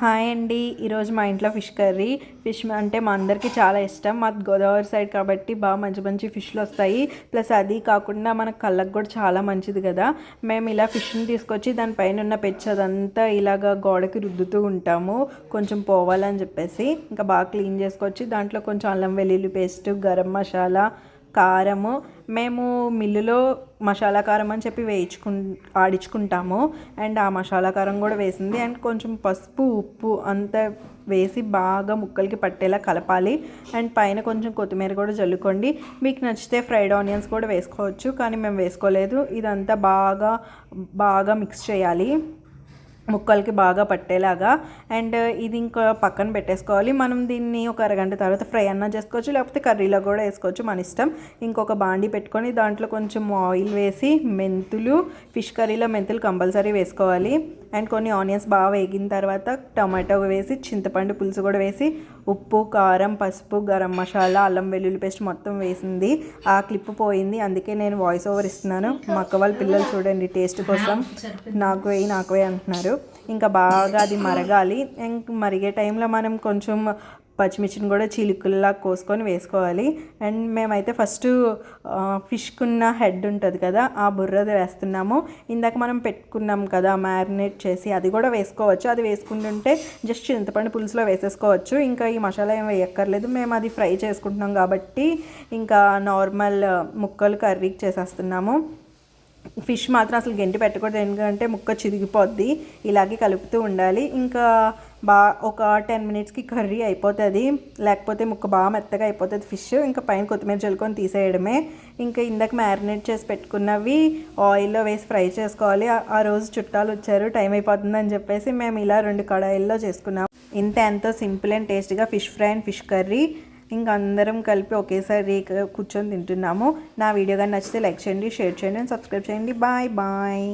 Hi అండి. ఈరోజు మా ఇంట్లో ఫిష్ కర్రీ. ఫిష్ అంటే మా అందరికీ చాలా ఇష్టం. మా గోదావరి సైడ్ కాబట్టి బాగా మంచి మంచి ఫిష్లు వస్తాయి. ప్లస్ అది కాకుండా మన కళ్ళకు కూడా చాలా మంచిది కదా. మేము ఇలా ఫిష్ని తీసుకొచ్చి దానిపైన ఉన్న పెచ్చదంతా ఇలాగ గోడకి రుద్దుతూ ఉంటాము. కొంచెం పోవాలని చెప్పేసి. ఇంకా బాగా క్లీన్ చేసుకొచ్చి దాంట్లో కొంచెం అల్లం వెల్లుల్లి పేస్ట్ గరం మసాలా కారము. మేము మిల్లులో మసాలా కారం అని చెప్పి వేయించుకు ఆడించుకుంటాము. అండ్ ఆ మసాలా కారం కూడా వేసింది. అండ్ కొంచెం పసుపు ఉప్పు అంత వేసి బాగా ముక్కలకి పట్టేలా కలపాలి. అండ్ పైన కొంచెం కొత్తిమీర కూడా జల్లుకోండి. మీకు నచ్చితే ఫ్రైడ్ ఆనియన్స్ కూడా వేసుకోవచ్చు. కానీ మేము వేసుకోలేదు. ఇదంతా బాగా బాగా మిక్స్ చేయాలి. ముక్కలకి బాగా పట్టేలాగా. అండ్ ఇది ఇంకా పక్కన పెట్టేసుకోవాలి. మనం దీన్ని ఒక అరగంట తర్వాత ఫ్రై అన్నా చేసుకోవచ్చు లేకపోతే కర్రీలో కూడా వేసుకోవచ్చు మన ఇష్టం. ఇంకొక బాండి పెట్టుకొని దాంట్లో కొంచెం ఆయిల్ వేసి మెంతులు ఫిష్ కర్రీలో మెంతులు కంపల్సరీ వేసుకోవాలి. అండ్ కొన్ని ఆనియన్స్ బాగా వేగిన తర్వాత టమాటో వేసి చింతపండు పులుసు కూడా వేసి ఉప్పు కారం పసుపు గరం మసాలా అల్లం వెల్లుల్లి పేస్ట్ మొత్తం వేసింది. ఆ క్లిప్ పోయింది. అందుకే నేను వాయిస్ ఓవర్ ఇస్తున్నాను. మా అక్క వాళ్ళ పిల్లలు చూడండి టేస్ట్ కోసం. నాకు వేయి నాకు వేయి అంటున్నారు. ఇంకా బాగా అది మరగాలి. ఇంక మరిగే టైంలో మనం కొంచెం పచ్చిమిర్చిని కూడా చిలుకల్లా కోసుకొని వేసుకోవాలి. అండ్ మేమైతే ఫస్ట్ ఫిష్కున్న హెడ్ ఉంటుంది కదా ఆ బుర్రది వేస్తున్నాము. ఇందాక మనం పెట్టుకున్నాం కదా మ్యారినేట్ చేసి అది కూడా వేసుకోవచ్చు. అది వేసుకుంటుంటే జస్ట్ చింతపండు పులుసులో వేసేసుకోవచ్చు. ఇంకా ఈ మసాలా ఏం వేయక్కర్లేదు. మేము అది ఫ్రై చేసుకుంటున్నాం కాబట్టి ఇంకా నార్మల్ ముక్కలు కర్రీకి చేసేస్తున్నాము. ఫిష్ మాత్రం అసలు గెంటి పెట్టకూడదు. ఎందుకంటే ముక్క చిరిగిపోద్ది. ఇలాగే కలుపుతూ ఉండాలి. ఇంకా బా ఒక టెన్ మినిట్స్కి కర్రీ అయిపోతుంది. లేకపోతే ముక్క బాగా మెత్తగా అయిపోతుంది ఫిష్. ఇంకా పైన కొత్తిమీర చల్లుకొని తీసేయడమే. ఇంకా ఇందాక మ్యారినేట్ చేసి పెట్టుకున్నవి ఆయిల్లో వేసి ఫ్రై చేసుకోవాలి. ఆ రోజు చుట్టాలు వచ్చారు. టైం అయిపోతుందని చెప్పేసి మేము ఇలా రెండు కడాయిల్లో చేసుకున్నాం. ఇంత ఎంతో సింపుల్ అండ్ టేస్ట్గా fish fry and fish curry. ఇంకా అందరం కలిపి ఒకేసారి కూర్చొని తింటున్నాము. నా వీడియో కానీ నచ్చితే లైక్ చేయండి షేర్ చేయండి అండ్ సబ్స్క్రైబ్ చేయండి. Bye bye.